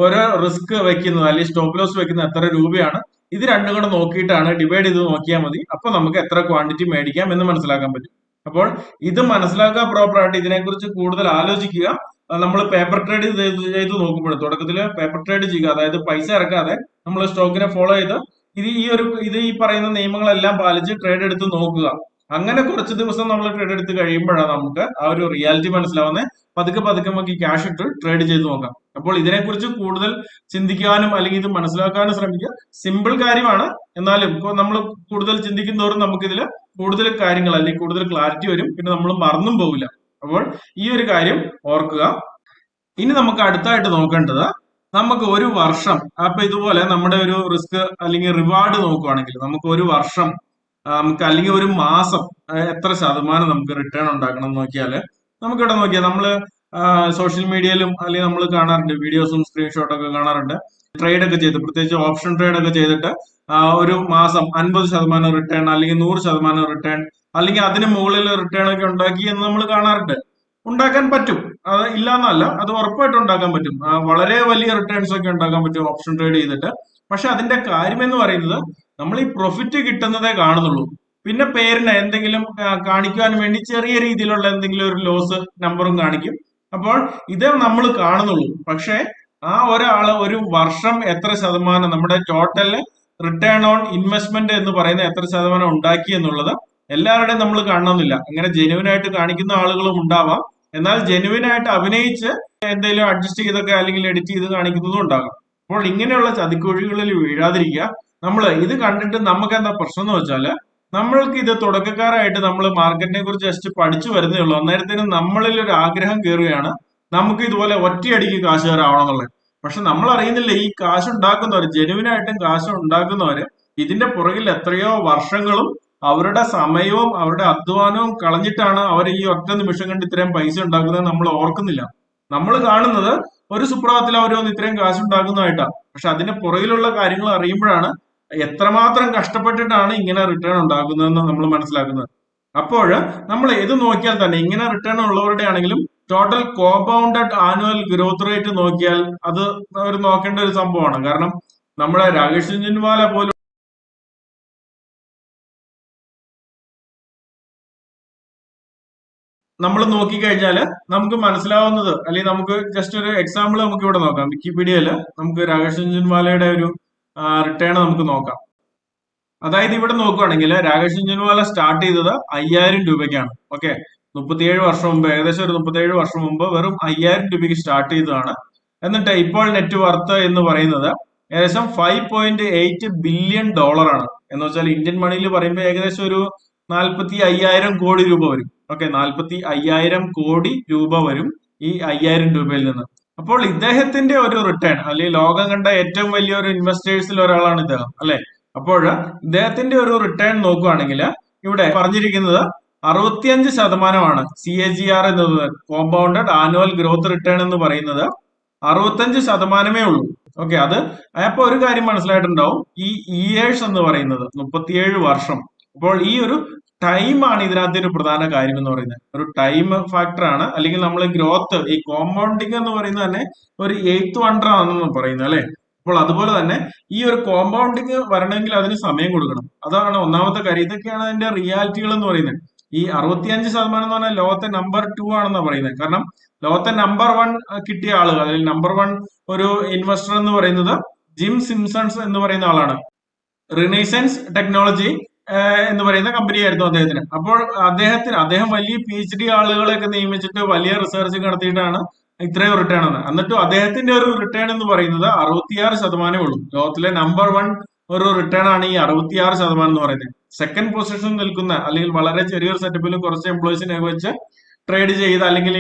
ഓരോ റിസ്ക് വെക്കുന്നത് അല്ലെങ്കിൽ സ്റ്റോപ്പ് ലോസ് വെക്കുന്നത് എത്ര രൂപയാണ് ഇത് രണ്ടും കൂടെ നോക്കിയിട്ടാണ് ഡിവൈഡ് ചെയ്ത് നോക്കിയാൽ മതി. അപ്പൊ നമുക്ക് എത്ര ക്വാണ്ടിറ്റി മേടിക്കാം എന്ന് മനസ്സിലാക്കാൻ പറ്റും. അപ്പോൾ ഇത് മനസ്സിലാക്കുക പ്രോപ്പറായിട്ട് ഇതിനെക്കുറിച്ച് കൂടുതൽ ആലോചിക്കുക. നമ്മൾ പേപ്പർ ട്രേഡ് ചെയ്ത് നോക്കുമ്പോൾ തുടക്കത്തിൽ പേപ്പർ ട്രേഡ് ചെയ്യുക. അതായത് പൈസ ഇറക്കാതെ നമ്മൾ സ്റ്റോക്കിനെ ഫോളോ ചെയ്ത് ഇത് ഈ ഒരു ഇത് ഈ പറയുന്ന നിയമങ്ങളെല്ലാം പാലിച്ച് ട്രേഡ് എടുത്ത് നോക്കുക. അങ്ങനെ കുറച്ച് ദിവസം നമ്മൾ ട്രേഡ് എടുത്ത് കഴിയുമ്പോഴാണ് നമുക്ക് ആ ഒരു റിയാലിറ്റി മനസ്സിലാവുന്നത് പതുക്കെ പതുക്കെ നമുക്ക് ക്യാഷ് ഇട്ട് ട്രേഡ് ചെയ്ത് നോക്കാം. അപ്പോൾ ഇതിനെക്കുറിച്ച് കൂടുതൽ ചിന്തിക്കാനും അല്ലെങ്കിൽ ഇത് മനസ്സിലാക്കാനും ശ്രമിക്കുക. സിമ്പിൾ കാര്യമാണ്. എന്നാലും ഇപ്പോൾ നമ്മൾ കൂടുതൽ ചിന്തിക്കും തോറും നമുക്കിതിൽ കൂടുതൽ കാര്യങ്ങൾ അല്ലെങ്കിൽ കൂടുതൽ ക്ലാരിറ്റി വരും. പിന്നെ നമ്മൾ മറന്നും പോകില്ല അപ്പോൾ ഈ ഒരു കാര്യം ഓർക്കുക. ഇനി നമുക്ക് അടുത്തായിട്ട് നോക്കേണ്ടത് നമുക്ക് ഒരു വർഷം അപ്പൊ ഇതുപോലെ നമ്മുടെ ഒരു റിസ്ക് അല്ലെങ്കിൽ റിവാർഡ് നോക്കുവാണെങ്കിൽ നമുക്ക് ഒരു വർഷം നമുക്ക് അല്ലെങ്കിൽ ഒരു മാസം എത്ര ശതമാനം നമുക്ക് റിട്ടേൺ ഉണ്ടാക്കണം എന്ന് നോക്കിയാൽ നമുക്ക് ഇവിടെ നോക്കിയാൽ നമ്മൾ സോഷ്യൽ മീഡിയയിലും അല്ലെങ്കിൽ നമ്മൾ കാണാറുണ്ട് വീഡിയോസും സ്ക്രീൻഷോട്ടൊക്കെ കാണാറുണ്ട്. ട്രേഡ് ഒക്കെ ചെയ്ത് പ്രത്യേകിച്ച് ഓപ്ഷൻ ട്രേഡ് ഒക്കെ ചെയ്തിട്ട് ഒരു മാസം അൻപത് ശതമാനം റിട്ടേൺ അല്ലെങ്കിൽ നൂറ് ശതമാനം റിട്ടേൺ അല്ലെങ്കിൽ അതിന് മുകളിൽ റിട്ടേൺ ഒക്കെ ഉണ്ടാക്കി എന്ന് നമ്മൾ കാണാറുണ്ട്. ഉണ്ടാക്കാൻ പറ്റും. അത് ഇല്ലാന്നല്ല അത് ഉറപ്പായിട്ട് ഉണ്ടാക്കാൻ പറ്റും. വളരെ വലിയ റിട്ടേൺസ് ഒക്കെ ഉണ്ടാക്കാൻ പറ്റും ഓപ്ഷൻ ട്രേഡ് ചെയ്തിട്ട്. പക്ഷെ അതിന്റെ കാര്യം എന്ന് പറയുന്നത് നമ്മൾ ഈ പ്രൊഫിറ്റ് കിട്ടുന്നതേ കാണുന്നുള്ളൂ. പിന്നെ പേരിന് എന്തെങ്കിലും കാണിക്കാൻ വേണ്ടി ചെറിയ രീതിയിലുള്ള എന്തെങ്കിലും ഒരു ലോസ് നമ്പറും കാണിക്കും. അപ്പോൾ ഇതേ നമ്മൾ കാണുന്നുള്ളൂ. പക്ഷേ ആ ഒരാൾ ഒരു വർഷം എത്ര ശതമാനം നമ്മുടെ ടോട്ടൽ റിട്ടേൺ ഓൺ ഇൻവെസ്റ്റ്മെന്റ് എന്ന് പറയുന്ന എത്ര ശതമാനം ഉണ്ടാക്കി എന്നുള്ളത് എല്ലാവരുടെയും നമ്മൾ കാണണമെന്നില്ല. അങ്ങനെ ജെനുവിൻ ആയിട്ട് കാണിക്കുന്ന ആളുകളും ഉണ്ടാവാം. എന്നാൽ ജെനുവിൻ ആയിട്ട് അഭിനയിച്ച് എന്തെങ്കിലും അഡ്ജസ്റ്റ് ചെയ്തൊക്കെ അല്ലെങ്കിൽ എഡിറ്റ് ചെയ്ത് കാണിക്കുന്നതും ഉണ്ടാകും. അപ്പോൾ ഇങ്ങനെയുള്ള ചതിക്കുഴികളിൽ വീഴാതിരിക്കുക. നമ്മൾ ഇത് കണ്ടിട്ട് നമുക്ക് എന്താ പ്രശ്നം എന്ന് വെച്ചാൽ നമ്മൾക്ക് ഇത് തുടക്കക്കാരായിട്ട് നമ്മൾ മാർക്കറ്റിനെ കുറിച്ച് ജസ്റ്റ് പഠിച്ചു വരുന്നേ ഉള്ളൂ. അന്നേരത്തിന് നമ്മളിൽ ഒരു ആഗ്രഹം കയറുകയാണ് നമുക്ക് ഇതുപോലെ ഒറ്റയടിക്ക് കാശുകാരാവണം എന്നുള്ളത് പക്ഷെ നമ്മൾ അറിയുന്നില്ല ഈ കാശ് ഉണ്ടാക്കുന്നവർ ജെനുവിനായിട്ടും കാശ് ഉണ്ടാക്കുന്നവര് ഇതിന്റെ പുറകിൽ എത്രയോ വർഷങ്ങളും അവരുടെ സമയവും അവരുടെ അധ്വാനവും കളഞ്ഞിട്ടാണ് അവർ ഈ ഒറ്റ നിമിഷം കണ്ട് ഇത്രയും പൈസ ഉണ്ടാക്കുന്നത് നമ്മൾ ഓർക്കുന്നില്ല. നമ്മൾ കാണുന്നത് ഒരു സുപ്രഭാതത്തിൽ അവരൊന്ന് ഇത്രയും കാശ് ഉണ്ടാക്കുന്നതായിട്ടാണ്. പക്ഷെ അതിന്റെ പുറകിലുള്ള കാര്യങ്ങൾ അറിയുമ്പോഴാണ് എത്രമാത്രം കഷ്ടപ്പെട്ടിട്ടാണ് ഇങ്ങനെ റിട്ടേൺ ഉണ്ടാകുന്നതെന്ന് നമ്മൾ മനസ്സിലാക്കുന്നത്. അപ്പോൾ നമ്മൾ ഏത് നോക്കിയാൽ തന്നെ ഇങ്ങനെ റിട്ടേൺ ഉള്ളവരുടെ ആണെങ്കിലും total compounded annual growth rate നോക്കിയാൽ അത് ഒരു നോക്കേണ്ട ഒരു സംഭവമാണ്. കാരണം നമ്മുടെ രാകേഷ് ജിൻവാല പോലും നമ്മൾ നോക്കിക്കഴിഞ്ഞാൽ നമുക്ക് മനസ്സിലാവുന്നത് അല്ലെങ്കിൽ നമുക്ക് ജസ്റ്റ് ഒരു എക്സാമ്പിൾ നമുക്ക് ഇവിടെ നോക്കാം. വിക്കിപീഡിയയിൽ നമുക്ക് രാകേഷ് ജിൻവാലയുടെ ഒരു റിട്ടേൺ നമുക്ക് നോക്കാം. അതായത് ഇവിടെ നോക്കുകയാണെങ്കിൽ രാകേഷ് ജനുവാല സ്റ്റാർട്ട് ചെയ്തത് അയ്യായിരം രൂപയ്ക്കാണ്. ഓക്കെ മുപ്പത്തിയേഴ് വർഷം മുമ്പ് ഏകദേശം ഒരു മുപ്പത്തിയേഴ് വർഷം മുമ്പ് വെറും അയ്യായിരം രൂപയ്ക്ക് സ്റ്റാർട്ട് ചെയ്തതാണ്. എന്നിട്ട് ഇപ്പോൾ നെറ്റ് വർത്ത് എന്ന് പറയുന്നത് ഏകദേശം five point eight billion dollar ആണ്. എന്ന് വെച്ചാൽ ഇന്ത്യൻ മണിയിൽ പറയുമ്പോൾ ഏകദേശം ഒരു നാൽപ്പത്തി അയ്യായിരം കോടി രൂപ വരും. ഓക്കെ നാൽപ്പത്തി അയ്യായിരം കോടി രൂപ വരും ഈ അയ്യായിരം രൂപയിൽ നിന്ന്. അപ്പോൾ ഇദ്ദേഹത്തിന്റെ ഒരു റിട്ടേൺ അല്ലെങ്കിൽ ലോകം കണ്ട ഏറ്റവും വലിയ ഒരു ഇൻവെസ്റ്റേഴ്സിൽ ഒരാളാണ് ഇദ്ദേഹം അല്ലെ? അപ്പോൾ ഇദ്ദേഹത്തിന്റെ ഒരു റിട്ടേൺ നോക്കുകയാണെങ്കിൽ ഇവിടെ പറഞ്ഞിരിക്കുന്നത് അറുപത്തിയഞ്ച് ശതമാനമാണ് സി എ ജി ആർ എന്നത് കോമ്പൗണ്ടഡ് ആനുവൽ ഗ്രോത്ത് റിട്ടേൺ എന്ന് പറയുന്നത് അറുപത്തഞ്ച് ശതമാനമേ ഉള്ളൂ. ഓക്കെ അത് അപ്പൊ ഒരു കാര്യം മനസ്സിലായിട്ടുണ്ടാവും. ഈ ഇയേഴ്സ് എന്ന് പറയുന്നത് മുപ്പത്തിയേഴ് വർഷം. അപ്പോൾ ഈ ഒരു ടൈം ആണ് ഇതിനകത്ത് ഒരു പ്രധാന കാര്യം എന്ന് പറയുന്നത്. ഒരു ടൈം ഫാക്ടർ ആണ്. അല്ലെങ്കിൽ നമ്മൾ ഗ്രോത്ത് ഈ കോമ്പൗണ്ടിങ് എന്ന് പറയുന്നത് തന്നെ ഒരു എയ്ത്ത് വണ്ടർ ആണെന്ന് പറയുന്നത് അല്ലെ? അപ്പോൾ അതുപോലെ തന്നെ ഈ ഒരു കോമ്പൗണ്ടിങ് വരണമെങ്കിൽ അതിന് സമയം കൊടുക്കണം. അതാണ് ഒന്നാമത്തെ കാര്യം. ഇതൊക്കെയാണ് അതിന്റെ റിയാലിറ്റികൾ എന്ന് പറയുന്നത്. ഈ അറുപത്തിയഞ്ച് ശതമാനം എന്ന് പറഞ്ഞാൽ ലോകത്തെ നമ്പർ ടു ആണെന്ന് പറയുന്നത്. കാരണം ലോകത്തെ നമ്പർ വൺ കിട്ടിയ ആളുകൾ അല്ലെങ്കിൽ നമ്പർ വൺ ഒരു ഇൻവെസ്റ്റർ എന്ന് പറയുന്നത് ജിം സിംസൺസ് എന്ന് പറയുന്ന ആളാണ്. റിനൈസൻസ് ടെക്നോളജി എന്ന് പറയുന്ന കമ്പനിയായിരുന്നു അദ്ദേഹത്തിന്. അപ്പോൾ അദ്ദേഹത്തിന് അദ്ദേഹം വലിയ പി എച്ച് ഡി ആളുകളെയൊക്കെ നിയമിച്ചിട്ട് വലിയ റിസർച്ച് നടത്തിയിട്ടാണ് ഇത്രയും റിട്ടേൺ ആണ് എന്നിട്ടും അദ്ദേഹത്തിന്റെ ഒരു റിട്ടേൺ എന്ന് പറയുന്നത് അറുപത്തിയാറ് ശതമാനമേ ഉള്ളൂ. ലോകത്തിലെ നമ്പർ വൺ ഒരു റിട്ടേൺ ആണ് ഈ അറുപത്തിയാറ് ശതമാനം എന്ന് പറയുന്നത്. സെക്കൻഡ് പൊസിഷൻ നിൽക്കുന്ന അല്ലെങ്കിൽ വളരെ ചെറിയൊരു സെറ്റപ്പിൽ കുറച്ച് എംപ്ലോയീസിനെ വെച്ച് ട്രേഡ് ചെയ്ത് അല്ലെങ്കിൽ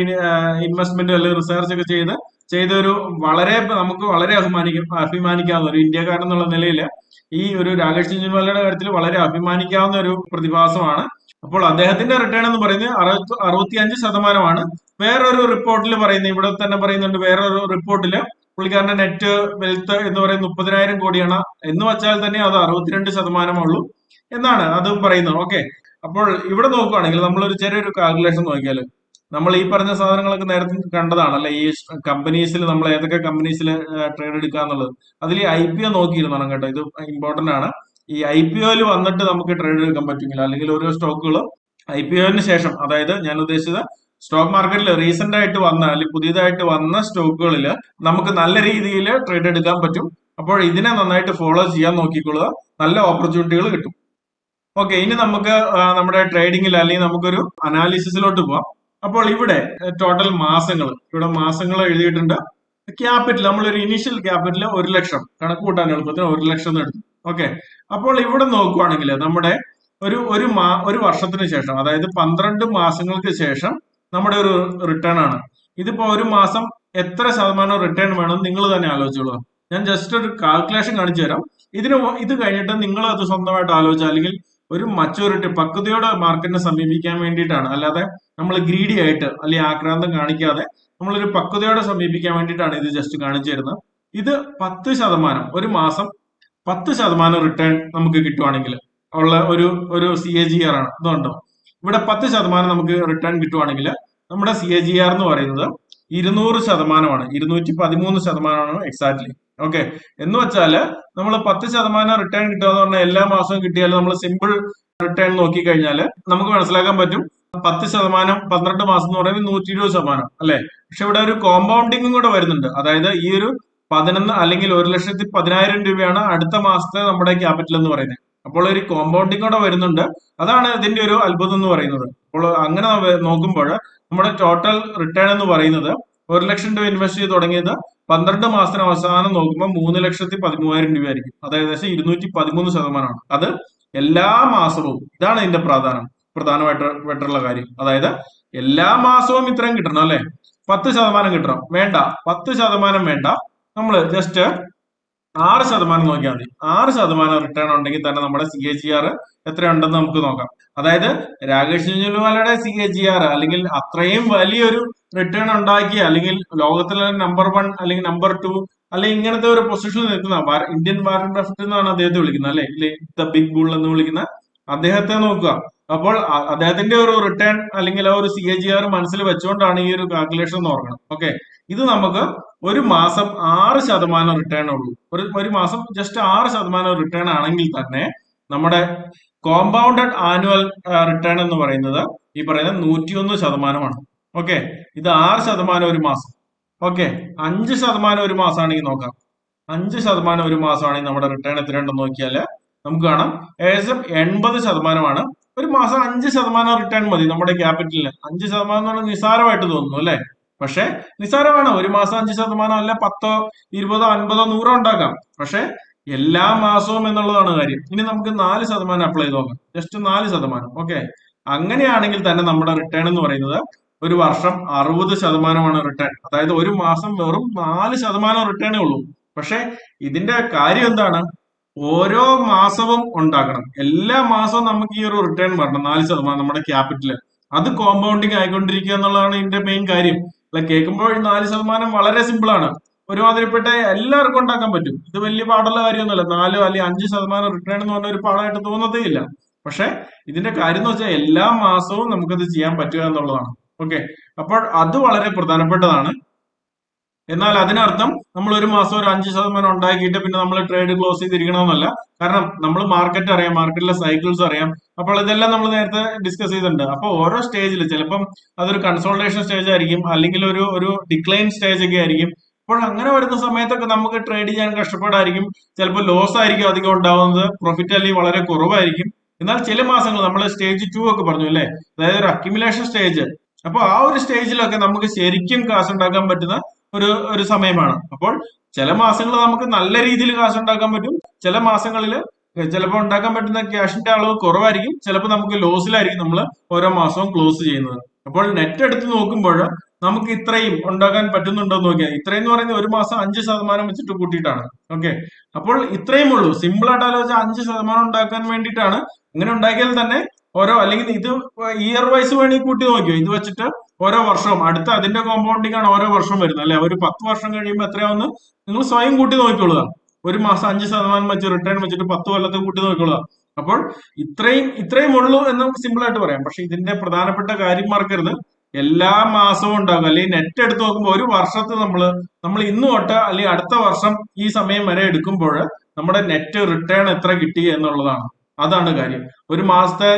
ഇൻവെസ്റ്റ്മെന്റ് അല്ലെങ്കിൽ റിസർച്ച് ഒക്കെ ചെയ്ത് ചെയ്തൊരു വളരെ നമുക്ക് വളരെ അഭിമാനിക്കും അഭിമാനിക്കാവുന്ന ഒരു ഇന്ത്യക്കാരൻ എന്നുള്ള നിലയിൽ ഈ ഒരു രാകേഷ് ജിൻവാലയുടെ കാര്യത്തിൽ വളരെ അഭിമാനിക്കാവുന്ന ഒരു പ്രതിഭാസമാണ്. അപ്പോൾ അദ്ദേഹത്തിന്റെ റിട്ടേൺ എന്ന് പറയുന്നത് അറുപത്തി അറുപത്തിയഞ്ച് ശതമാനമാണ്. വേറൊരു റിപ്പോർട്ടിൽ പറയുന്നത് ഇവിടെ തന്നെ പറയുന്നുണ്ട് വേറൊരു റിപ്പോർട്ടിൽ പുള്ളിക്കാരന്റെ നെറ്റ് വെൽത്ത് എന്ന് പറയുന്നത് മുപ്പതിനായിരം കോടിയാണ്. എന്ന് വെച്ചാൽ തന്നെ അത് അറുപത്തിരണ്ട് ശതമാനമുള്ളൂ എന്നാണ് അത് പറയുന്നത്. ഓക്കെ അപ്പോൾ ഇവിടെ നോക്കുകയാണെങ്കിൽ നമ്മളൊരു ചെറിയൊരു കാൽക്കുലേഷൻ നോക്കിയാൽ നമ്മൾ ഈ പറഞ്ഞ സാധനങ്ങളൊക്കെ നേരത്തെ കണ്ടതാണ് അല്ലെ ഈ കമ്പനീസിൽ നമ്മൾ ഏതൊക്കെ കമ്പനീസിൽ ട്രേഡ് എടുക്കുക എന്നുള്ളത്. അതിൽ ഐ പി ഒ നോക്കിയിരുന്നാണ് കേട്ടോ. ഇത് ഇമ്പോർട്ടന്റ് ആണ്. ഈ ഐ പി ഒയിൽ വന്നിട്ട് നമുക്ക് ട്രേഡ് എടുക്കാൻ പറ്റുമെങ്കിൽ അല്ലെങ്കിൽ ഓരോ സ്റ്റോക്കുകളും ഐ പി ഒന് ശേഷം അതായത് ഞാൻ ഉദ്ദേശിച്ചത് സ്റ്റോക്ക് മാർക്കറ്റിൽ റീസെന്റ് ആയിട്ട് വന്ന അല്ലെങ്കിൽ പുതിയതായിട്ട് വന്ന സ്റ്റോക്കുകളിൽ നമുക്ക് നല്ല രീതിയിൽ ട്രേഡ് എടുക്കാൻ പറ്റും. അപ്പോൾ ഇതിനെ നന്നായിട്ട് ഫോളോ ചെയ്യാൻ നോക്കിക്കൊള്ളുക. നല്ല ഓപ്പർച്യൂണിറ്റികൾ കിട്ടും. ഓക്കെ ഇനി നമുക്ക് നമ്മുടെ ട്രേഡിങ്ങിൽ അല്ലെങ്കിൽ നമുക്കൊരു അനാലിസിസിലോട്ട് പോവാം. അപ്പോൾ ഇവിടെ ടോട്ടൽ മാസങ്ങൾ ഇവിടെ മാസങ്ങൾ എഴുതിയിട്ടുണ്ട്. ക്യാപിറ്റൽ നമ്മൾ ഒരു ഇനീഷ്യൽ ക്യാപിറ്റൽ ഒരു ലക്ഷം. കണക്ക് കൂട്ടാൻ എളുപ്പത്തിന് ഒരു ലക്ഷം എന്ന് എടുത്തു. ഓക്കെ. അപ്പോൾ ഇവിടെ നോക്കുവാണെങ്കിൽ നമ്മുടെ ഒരു ഒരു മാ ഒരു വർഷത്തിന് ശേഷം അതായത് പന്ത്രണ്ട് മാസങ്ങൾക്ക് ശേഷം നമ്മുടെ ഒരു റിട്ടേൺ ആണ്. ഇതിപ്പോ ഒരു മാസം എത്ര ശതമാനം റിട്ടേൺ വേണം നിങ്ങൾ തന്നെ ആലോചിച്ചോളൂ. ഞാൻ ജസ്റ്റ് ഒരു കാൽക്കുലേഷൻ കാണിച്ചു തരാം. ഇതിന് ഇത് കഴിഞ്ഞിട്ട് നിങ്ങൾ അത് സ്വന്തമായിട്ട് ആലോചിച്ചാൽ അല്ലെങ്കിൽ ഒരു മച്ചൂരിറ്റി പക്വതയോടെ മാർക്കറ്റിനെ സമീപിക്കാൻ വേണ്ടിയിട്ടാണ്. അല്ലാതെ നമ്മൾ ഗ്രീഡി ആയിട്ട് അല്ലെങ്കിൽ ആക്രാന്തം കാണിക്കാതെ നമ്മളൊരു പക്വതയോടെ സമീപിക്കാൻ വേണ്ടിയിട്ടാണ് ഇത് ജസ്റ്റ് കാണിച്ചു തരുന്നത്. ഇത് പത്ത് ശതമാനം ഒരു മാസം പത്ത് ശതമാനം റിട്ടേൺ നമുക്ക് കിട്ടുവാണെങ്കിൽ ഉള്ള ഒരു ഒരു സി എ ജി ആർ ആണ്. ഇതുണ്ടോ? ഇവിടെ പത്ത് ശതമാനം നമുക്ക് റിട്ടേൺ കിട്ടുവാണെങ്കിൽ നമ്മുടെ സി എ ജി ആർ എന്ന് പറയുന്നത് ഇരുന്നൂറ് ശതമാനമാണ്. ഇരുന്നൂറ്റി പതിമൂന്ന് ശതമാനമാണ് എക്സാക്ട്ലി ഓക്കെ എന്ന് വെച്ചാൽ നമ്മൾ പത്ത് ശതമാനം റിട്ടേൺ കിട്ടുക എന്ന് പറഞ്ഞാൽ എല്ലാ മാസവും കിട്ടിയാൽ നമ്മൾ സിമ്പിൾ റിട്ടേൺ നോക്കി കഴിഞ്ഞാൽ നമുക്ക് മനസ്സിലാക്കാൻ പറ്റും. പത്ത് ശതമാനം പന്ത്രണ്ട് മാസം എന്ന് പറയുന്നത് നൂറ്റി ഇരുപത് ശതമാനം അല്ലെ? പക്ഷെ ഇവിടെ ഒരു കോമ്പൗണ്ടിങ്ങും കൂടെ വരുന്നുണ്ട്. അതായത് ഈ ഒരു പതിനൊന്ന് അല്ലെങ്കിൽ ഒരു ലക്ഷത്തി പതിനായിരം രൂപയാണ് അടുത്ത മാസത്തെ നമ്മുടെ ക്യാപിറ്റൽ എന്ന് പറയുന്നത്. അപ്പോൾ ഒരു കോമ്പൗണ്ടിങ് കൂടെ വരുന്നുണ്ട്. അതാണ് ഇതിന്റെ ഒരു അത്ഭുതം എന്ന് പറയുന്നത്. അപ്പോൾ അങ്ങനെ നോക്കുമ്പോൾ നമ്മുടെ ടോട്ടൽ റിട്ടേൺ എന്ന് പറയുന്നത് ഒരു ലക്ഷം രൂപ ഇൻവെസ്റ്റ് ചെയ്ത് തുടങ്ങിയത് പന്ത്രണ്ട് മാസത്തിന് അവസാനം നോക്കുമ്പോൾ മൂന്ന് ലക്ഷത്തി പതിമൂവായിരം രൂപ ആയിരിക്കും അത് ഏകദേശം ഇരുന്നൂറ്റി പതിമൂന്ന് ശതമാനമാണ്. അത് എല്ലാ മാസവും ഇതാണ് ഇതിന്റെ പ്രാധാന്യം. പ്രധാനമായിട്ടുള്ള കാര്യം. അതായത് എല്ലാ മാസവും ഇത്രയും കിട്ടണം അല്ലെ? പത്ത് ശതമാനം കിട്ടണം. വേണ്ട. പത്ത് ശതമാനം വേണ്ട. നമ്മൾ ജസ്റ്റ് ആറ് ശതമാനം നോക്കിയാൽ മതി. ആറ് ശതമാനം റിട്ടേൺ ഉണ്ടെങ്കിൽ തന്നെ നമ്മുടെ സി എ ജി ആർ എത്രയുണ്ടെന്ന് നമുക്ക് നോക്കാം. അതായത് രാകേഷ് ജുലുവാലയുടെ സി എ ജി ആർ അല്ലെങ്കിൽ അത്രയും വലിയൊരു റിട്ടേൺ ഉണ്ടാക്കിയ അല്ലെങ്കിൽ ലോകത്തിലെ നമ്പർ വൺ അല്ലെങ്കിൽ നമ്പർ ടു അല്ലെങ്കിൽ ഇങ്ങനത്തെ ഒരു പൊസിഷനിൽ നിൽക്കുന്ന ഇന്ത്യൻ വാറൻ ബഫറ്റ് എന്നാണ് അദ്ദേഹത്തെ വിളിക്കുന്നത് അല്ലെ? ദ ബിഗ് ബുൾ എന്ന് വിളിക്കുന്ന അദ്ദേഹത്തെ നോക്കുക. അപ്പോൾ അദ്ദേഹത്തിന്റെ ഒരു റിട്ടേൺ അല്ലെങ്കിൽ ആ ഒരു സി എ ജി ആർ മനസ്സിൽ വെച്ചുകൊണ്ടാണ് ഈ ഒരു കാൽക്കുലേഷൻ എന്ന് ഓർക്കണം. ഓക്കെ ഇത് നമുക്ക് ഒരു മാസം ആറ് ശതമാനം റിട്ടേൺ ഉള്ളൂ. ഒരു ഒരു മാസം ജസ്റ്റ് ആറ് ശതമാനം റിട്ടേൺ ആണെങ്കിൽ തന്നെ നമ്മുടെ കോമ്പൗണ്ടഡ് ആനുവൽ റിട്ടേൺ എന്ന് പറയുന്നത് ഈ പറയുന്ന നൂറ്റിയൊന്ന് ശതമാനമാണ്. ഓക്കെ ഇത് ആറ് ശതമാനം ഒരു മാസം. ഓക്കെ അഞ്ച് ശതമാനം ഒരു മാസമാണെങ്കിൽ നോക്കാം. അഞ്ച് ശതമാനം ഒരു മാസമാണെങ്കിൽ നമ്മുടെ റിട്ടേൺ എത്രയുണ്ടെന്ന് നോക്കിയാൽ നമുക്ക് കാണാം. ഏകദേശം എൺപത് ശതമാനമാണ് ഒരു മാസം അഞ്ച് ശതമാനം റിട്ടേൺ മതി നമ്മുടെ ക്യാപിറ്റലിന് അഞ്ച് ശതമാനം എന്ന് പറഞ്ഞാൽ നിസ്സാരമായിട്ട് തോന്നുന്നു അല്ലെ? പക്ഷെ നിസാരമാണ് ഒരു മാസം അഞ്ച് ശതമാനം അല്ല പത്തോ ഇരുപതോ അൻപതോ നൂറോ ഉണ്ടാക്കാം. പക്ഷെ എല്ലാ മാസവും എന്നുള്ളതാണ് കാര്യം. ഇനി നമുക്ക് നാല് ശതമാനം അപ്ലൈ ചെയ്ത് നോക്കാം. ജസ്റ്റ് നാല് ശതമാനം ഓക്കെ അങ്ങനെയാണെങ്കിൽ തന്നെ നമ്മുടെ റിട്ടേൺ എന്ന് പറയുന്നത് ഒരു വർഷം അറുപത് ശതമാനമാണ് റിട്ടേൺ അതായത് ഒരു മാസം വെറും നാല് ശതമാനം റിട്ടേണേ ഉള്ളൂ. പക്ഷെ ഇതിന്റെ കാര്യം എന്താണ്? ഓരോ മാസവും ഉണ്ടാക്കണം. എല്ലാ മാസവും നമുക്ക് ഈ ഒരു റിട്ടേൺ വരണം നാല് ശതമാനം നമ്മുടെ ക്യാപിറ്റൽ അത് കോമ്പൗണ്ടിങ് ആയിക്കൊണ്ടിരിക്കുക എന്നുള്ളതാണ് ഇതിന്റെ മെയിൻ കാര്യം. അല്ല കേൾക്കുമ്പോൾ നാല് ശതമാനം വളരെ സിമ്പിൾ ആണ്. ഒരുമാതിരിപ്പെട്ട എല്ലാവർക്കും ഉണ്ടാക്കാൻ പറ്റും. ഇത് വലിയ പാടുള്ള കാര്യമൊന്നുമല്ല. നാലോ അല്ലെങ്കിൽ അഞ്ച് ശതമാനം റിട്ടേൺ എന്ന് പറഞ്ഞ ഒരു പാടായിട്ട് തോന്നത്തേ ഇല്ല പക്ഷെ ഇതിന്റെ കാര്യം എന്ന് വെച്ചാൽ എല്ലാ മാസവും നമുക്കത് ചെയ്യാൻ പറ്റുക എന്നുള്ളതാണ്. ഓക്കെ അപ്പോൾ അത് വളരെ പ്രധാനപ്പെട്ടതാണ്. എന്നാൽ അതിനർത്ഥം നമ്മൾ ഒരു മാസം ഒരു അഞ്ച് ശതമാനം ഉണ്ടാക്കിയിട്ട് പിന്നെ നമ്മൾ ട്രേഡ് ക്ലോസ് ചെയ്തിരിക്കണമെന്നല്ല. കാരണം നമ്മൾ മാർക്കറ്റ് അറിയാം മാർക്കറ്റിലെ സൈക്കിൾസ് അറിയാം. അപ്പോൾ ഇതെല്ലാം നമ്മൾ നേരത്തെ ഡിസ്കസ് ചെയ്തിട്ടുണ്ട്. അപ്പോൾ ഓരോ സ്റ്റേജിൽ ചിലപ്പം അതൊരു കൺസോൾട്ടേഷൻ സ്റ്റേജ് ആയിരിക്കും അല്ലെങ്കിൽ ഒരു ഒരു ഡിക്ലൈൻ സ്റ്റേജ് ഒക്കെ ആയിരിക്കും. അപ്പോൾ അങ്ങനെ വരുന്ന സമയത്തൊക്കെ നമുക്ക് ട്രേഡ് ചെയ്യാൻ കഷ്ടപ്പാടായിരിക്കും. ചിലപ്പോൾ ലോസ് ആയിരിക്കും അധികം ഉണ്ടാവുന്നത്. പ്രോഫിറ്റ് അല്ലെങ്കിൽ വളരെ കുറവായിരിക്കും. എന്നാൽ ചില മാസങ്ങൾ നമ്മൾ സ്റ്റേജ് ടു ഒക്കെ പറഞ്ഞു അല്ലേ? അതായത് ഒരു അക്യുമുലേഷൻ സ്റ്റേജ് അപ്പോൾ ആ ഒരു സ്റ്റേജിലൊക്കെ നമുക്ക് ശരിക്കും കാശ് ഉണ്ടാക്കാൻ പറ്റുന്ന ഒരു ഒരു സമയമാണ്. അപ്പോൾ ചില മാസങ്ങൾ നമുക്ക് നല്ല രീതിയിൽ കാശ് ഉണ്ടാക്കാൻ പറ്റും. ചില മാസങ്ങളിൽ ചിലപ്പോൾ ഉണ്ടാക്കാൻ പറ്റുന്ന ക്യാഷിന്റെ അളവ് കുറവായിരിക്കും. ചിലപ്പോൾ നമുക്ക് ലോസിലായിരിക്കും നമ്മൾ ഓരോ മാസവും ക്ലോസ് ചെയ്യുന്നത്. അപ്പോൾ നെറ്റ് എടുത്ത് നോക്കുമ്പോൾ നമുക്ക് ഇത്രയും ഉണ്ടാക്കാൻ പറ്റുന്നുണ്ടോ നോക്കിയാൽ ഇത്രയും എന്ന് പറയുന്നത് ഒരു മാസം അഞ്ച് ശതമാനം വെച്ചിട്ട് കൂട്ടിയിട്ടാണ്. ഓക്കെ? അപ്പോൾ ഇത്രയും ഉള്ളൂ. സിമ്പിൾ ആയിട്ട് ആലോചിച്ചാൽ അഞ്ച് ശതമാനം ഉണ്ടാക്കാൻ വേണ്ടിയിട്ടാണ്. ഇങ്ങനെ ഉണ്ടാക്കിയാൽ തന്നെ ഓരോ അല്ലെങ്കിൽ ഇത് ഇയർ വൈസ് വേണമെങ്കിൽ കൂട്ടി നോക്കിയോ? ഇത് വെച്ചിട്ട് ഓരോ വർഷവും. അടുത്ത അതിന്റെ കോമ്പൗണ്ടിങ് ആണ് ഓരോ വർഷം വരുന്നത് അല്ലെ? ഒരു പത്ത് വർഷം കഴിയുമ്പോൾ എത്രയാവുന്ന? നിങ്ങൾ സ്വയം കൂട്ടി നോക്കിക്കൊള്ളുക. ഒരു മാസം അഞ്ച് ശതമാനം വെച്ച് റിട്ടേൺ വെച്ചിട്ട് പത്ത് കൊല്ലത്തെ കൂട്ടി നോക്കിക്കൊള്ളുക. അപ്പോൾ ഇത്രയും ഇത്രയും ഉള്ളൂ എന്ന് സിമ്പിൾ ആയിട്ട് പറയാം. പക്ഷെ ഇതിന്റെ പ്രധാനപ്പെട്ട കാര്യം മറക്കരുത്. എല്ലാ മാസവും ഉണ്ടാകും. അല്ലെങ്കിൽ നെറ്റ് എടുത്ത് നോക്കുമ്പോൾ ഒരു വർഷത്ത് നമ്മൾ നമ്മൾ ഇന്ന് തൊട്ട് അല്ലെങ്കിൽ അടുത്ത വർഷം ഈ സമയം വരെ എടുക്കുമ്പോൾ നമ്മുടെ നെറ്റ് റിട്ടേൺ എത്ര കിട്ടി എന്നുള്ളതാണ്. അതാണ് കാര്യം. ഒരു മാസത്തെ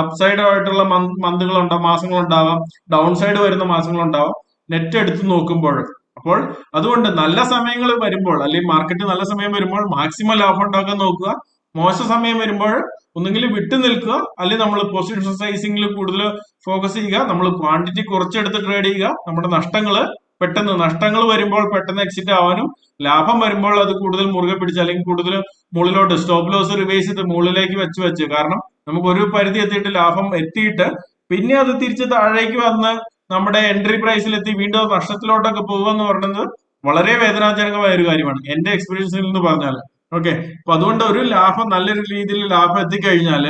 അപ്സൈഡ് ആയിട്ടുള്ള മന്തുകൾ ഉണ്ടാവും മാസങ്ങൾ ഉണ്ടാവാം ഡൗൺ സൈഡ് വരുന്ന മാസങ്ങൾ ഉണ്ടാവാം നെറ്റ് എടുത്ത് നോക്കുമ്പോൾ. അപ്പോൾ അതുകൊണ്ട് നല്ല സമയങ്ങൾ വരുമ്പോൾ അല്ലെങ്കിൽ മാർക്കറ്റ് നല്ല സമയം വരുമ്പോൾ മാക്സിമം ലാഭം ഉണ്ടാക്കാൻ നോക്കുക. മോശ സമയം വരുമ്പോൾ ഒന്നുകിൽ വിട്ടു നിൽക്കുക അല്ലെങ്കിൽ നമ്മൾ പൊസിഷൻ സൈസിംഗിൽ കൂടുതൽ ഫോക്കസ് ചെയ്യുക. നമ്മൾ ക്വാണ്ടിറ്റി കുറച്ചെടുത്ത് ട്രേഡ് ചെയ്യുക. നമ്മുടെ നഷ്ടങ്ങൾ പെട്ടെന്ന് നഷ്ടങ്ങൾ വരുമ്പോൾ പെട്ടെന്ന് എക്സിറ്റ് ആവാനും ലാഭം വരുമ്പോൾ അത് കൂടുതൽ മുറുകെ പിടിച്ച് അല്ലെങ്കിൽ കൂടുതൽ മുകളിലോട്ട് സ്റ്റോപ്പ് ലോസ് റിവേഴ്സ് ചെയ്ത് മുകളിലേക്ക് വെച്ച് വെച്ച്. കാരണം നമുക്ക് ഒരു പരിധി എത്തിയിട്ട് ലാഭം എത്തിയിട്ട് പിന്നെ അത് തിരിച്ച് താഴേക്ക് വന്ന് നമ്മുടെ എൻട്രി പ്രൈസിൽ എത്തി വീണ്ടും നഷ്ടത്തിലോട്ടൊക്കെ പോകുക എന്ന് പറയുന്നത് വളരെ വേദനാജനകമായ ഒരു കാര്യമാണ്. എന്റെ എക്സ്പീരിയൻസിൽ നിന്ന് പറഞ്ഞാൽ ഓക്കെ അപ്പൊ അതുകൊണ്ട് ഒരു ലാഭം നല്ലൊരു രീതിയിൽ ലാഭം എത്തിക്കഴിഞ്ഞാൽ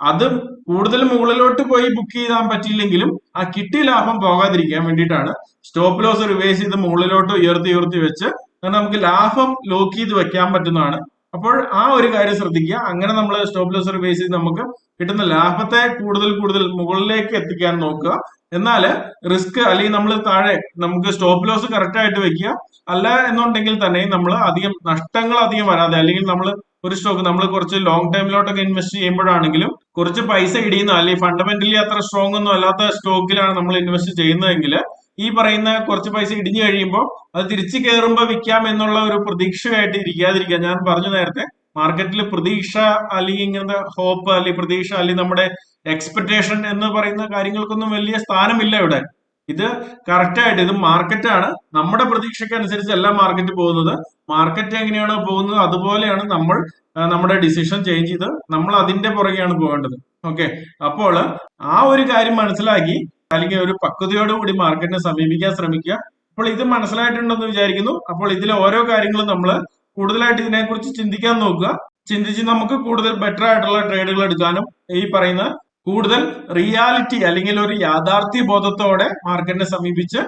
അത് കൂടുതൽ മുകളിലോട്ട് പോയി ബുക്ക് ചെയ്താൻ പറ്റിയില്ലെങ്കിലും ആ കിട്ടിയ ലാഭം പോകാതിരിക്കാൻ വേണ്ടിയിട്ടാണ്. സ്റ്റോപ്പ് ലോസ് റിവേഴ്സ് ചെയ്ത് മുകളിലോട്ട് ഉയർത്തി ഉയർത്തി വെച്ച് നമുക്ക് ലാഭം ലോക്ക് ചെയ്ത് വെക്കാൻ പറ്റുന്നതാണ്. അപ്പോൾ ആ ഒരു കാര്യം ശ്രദ്ധിക്കുക. അങ്ങനെ നമ്മൾ സ്റ്റോപ്പ് ലോസ് റിവേഴ്സ് ചെയ്ത് നമുക്ക് കിട്ടുന്ന ലാഭത്തെ കൂടുതൽ കൂടുതൽ മുകളിലേക്ക് എത്തിക്കാൻ നോക്കുക. എന്നാൽ റിസ്ക് അല്ലെങ്കിൽ നമ്മൾ താഴെ നമുക്ക് സ്റ്റോപ്പ് ലോസ് കറക്റ്റ് ആയിട്ട് വെക്കുക. അല്ല എന്നുണ്ടെങ്കിൽ തന്നെ നമ്മൾ അധികം നഷ്ടങ്ങൾ അധികം വരാതെ അല്ലെങ്കിൽ നമ്മൾ ഒരു സ്റ്റോക്ക് നമ്മൾ കുറച്ച് ലോങ് ടൈമിലോട്ടൊക്കെ ഇൻവെസ്റ്റ് ചെയ്യുമ്പോഴാണെങ്കിലും കുറച്ച് പൈസ ഇടിയുന്ന അല്ലെങ്കിൽ ഫണ്ടമെന്റലി അത്ര സ്ട്രോങ് ഒന്നും അല്ലാത്ത സ്റ്റോക്കിലാണ് നമ്മൾ ഇൻവെസ്റ്റ് ചെയ്യുന്നതെങ്കിൽ ഈ പറയുന്ന കുറച്ച് പൈസ ഇടിഞ്ഞു കഴിയുമ്പോൾ അത് തിരിച്ചു കയറുമ്പോൾ വിൽക്കാം എന്നുള്ള ഒരു പ്രതീക്ഷയായിട്ട് ഇരിക്കാതിരിക്കുക. ഞാൻ പറഞ്ഞു നേരത്തെ മാർക്കറ്റിൽ പ്രതീക്ഷ അല്ലെങ്കിൽ ഇങ്ങനത്തെ ഹോപ്പ് അല്ലെങ്കിൽ പ്രതീക്ഷ അല്ലെങ്കിൽ നമ്മുടെ എക്സ്പെക്ടേഷൻ എന്ന് പറയുന്ന കാര്യങ്ങൾക്കൊന്നും വലിയ സ്ഥാനമില്ല ഇവിടെ. ഇത് കറക്റ്റ് ആയിട്ട് ഇത് മാർക്കറ്റാണ് നമ്മുടെ പ്രതീക്ഷയ്ക്ക് അനുസരിച്ച് എല്ലാം മാർക്കറ്റ് പോകുന്നത്. മാർക്കറ്റ് എങ്ങനെയാണോ പോകുന്നത് അതുപോലെയാണ് നമ്മൾ നമ്മുടെ ഡിസിഷൻ ചേഞ്ച് ചെയ്ത് നമ്മൾ അതിന്റെ പുറകെയാണ് പോകേണ്ടത്. ഓക്കെ അപ്പോൾ ആ ഒരു കാര്യം മനസ്സിലാക്കി അല്ലെങ്കിൽ ഒരു പക്വതയോടുകൂടി മാർക്കറ്റിനെ സമീപിക്കാൻ ശ്രമിക്കുക. അപ്പോൾ ഇത് മനസ്സിലായിട്ടുണ്ടെന്ന് വിചാരിക്കുന്നു. അപ്പോൾ ഇതിലെ ഓരോ കാര്യങ്ങളും നമ്മൾ കൂടുതലായിട്ട് ഇതിനെക്കുറിച്ച് ചിന്തിക്കാൻ നോക്കുക. ചിന്തിച്ച് നമുക്ക് കൂടുതൽ ബെറ്റർ ആയിട്ടുള്ള ട്രേഡുകൾ എടുക്കാനും ഈ പറയുന്ന കൂടുതൽ റിയാലിറ്റി അല്ലെങ്കിൽ ഒരു യാഥാർത്ഥ്യ ബോധത്തോടെ മാർക്കറ്റിനെ സമീപിച്ച്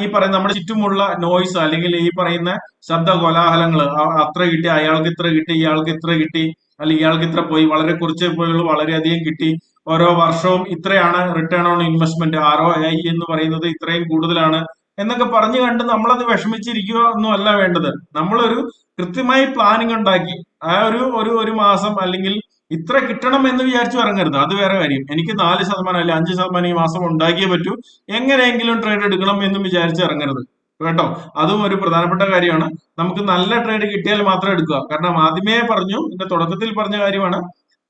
ഈ പറയുന്ന നമ്മുടെ ചുറ്റുമുള്ള നോയ്സ് അല്ലെങ്കിൽ ഈ പറയുന്ന ശബ്ദ കോലാഹലങ്ങൾ അത്ര കിട്ടി അയാൾക്ക് ഇത്ര കിട്ടി ഇയാൾക്ക് ഇത്ര കിട്ടി അല്ലെങ്കിൽ ഇയാൾക്ക് ഇത്ര പോയി വളരെ കുറച്ച് പോയുള്ളൂ വളരെയധികം കിട്ടി. ഓരോ വർഷവും ഇത്രയാണ് return on investment R O I എന്ന് പറയുന്നത് ഇത്രയും കൂടുതലാണ് എന്നൊക്കെ പറഞ്ഞു കണ്ട് നമ്മളത് വിഷമിച്ചിരിക്കുക ഒന്നും അല്ല വേണ്ടത്. നമ്മളൊരു കൃത്യമായി പ്ലാനിങ് ഉണ്ടാക്കി. ആ ഒരു ഒരു ഒരു മാസം അല്ലെങ്കിൽ ഇത്ര കിട്ടണം എന്ന് വിചാരിച്ചു ഇറങ്ങരുത്. അത് വേറെ കാര്യം. എനിക്ക് നാല് ശതമാനം അല്ലെങ്കിൽ അഞ്ച് ശതമാനം ഈ മാസം ഉണ്ടാക്കിയേ പറ്റൂ. എങ്ങനെയെങ്കിലും ട്രേഡ് എടുക്കണം എന്നും വിചാരിച്ച് ഇറങ്ങരുത്. കേട്ടോ? അതും ഒരു പ്രധാനപ്പെട്ട കാര്യമാണ്. നമുക്ക് നല്ല ട്രേഡ് കിട്ടിയാൽ മാത്രം എടുക്കുക. കാരണം ആദ്യമേ പറഞ്ഞു എന്റെ തുടക്കത്തിൽ പറഞ്ഞ കാര്യമാണ്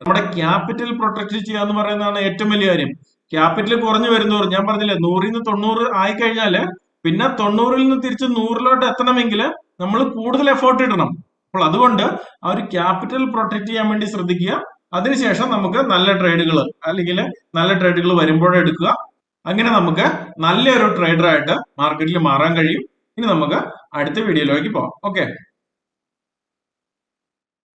നമ്മുടെ ക്യാപിറ്റൽ പ്രൊട്ടക്ട് ചെയ്യുക എന്ന് പറയുന്നതാണ് ഏറ്റവും വലിയ കാര്യം. ക്യാപിറ്റൽ കുറഞ്ഞു വരുന്നവർ ഞാൻ പറഞ്ഞില്ലേ നൂറിൽ നിന്ന് തൊണ്ണൂറ് ആയി കഴിഞ്ഞാൽ പിന്നെ തൊണ്ണൂറിൽ നിന്ന് തിരിച്ച് നൂറിലോട്ട് എത്തണമെങ്കിൽ നമ്മൾ കൂടുതൽ എഫേർട്ട് ഇടണം. അപ്പോൾ അതുകൊണ്ട് ആ ഒരു ക്യാപിറ്റൽ പ്രൊട്ടക്ട് ചെയ്യാൻ വേണ്ടി ശ്രദ്ധിക്കുക. അതിനുശേഷം നമുക്ക് നല്ല ട്രേഡുകൾ അല്ലെങ്കിൽ നല്ല ട്രേഡുകൾ വരുമ്പോഴേ എടുക്കുക. അങ്ങനെ നമുക്ക് നല്ലൊരു ട്രേഡറായിട്ട് മാർക്കറ്റിൽ മാറാൻ കഴിയും. ഇനി നമുക്ക് അടുത്ത വീഡിയോയിലേക്ക് പോകാം. ഓക്കെ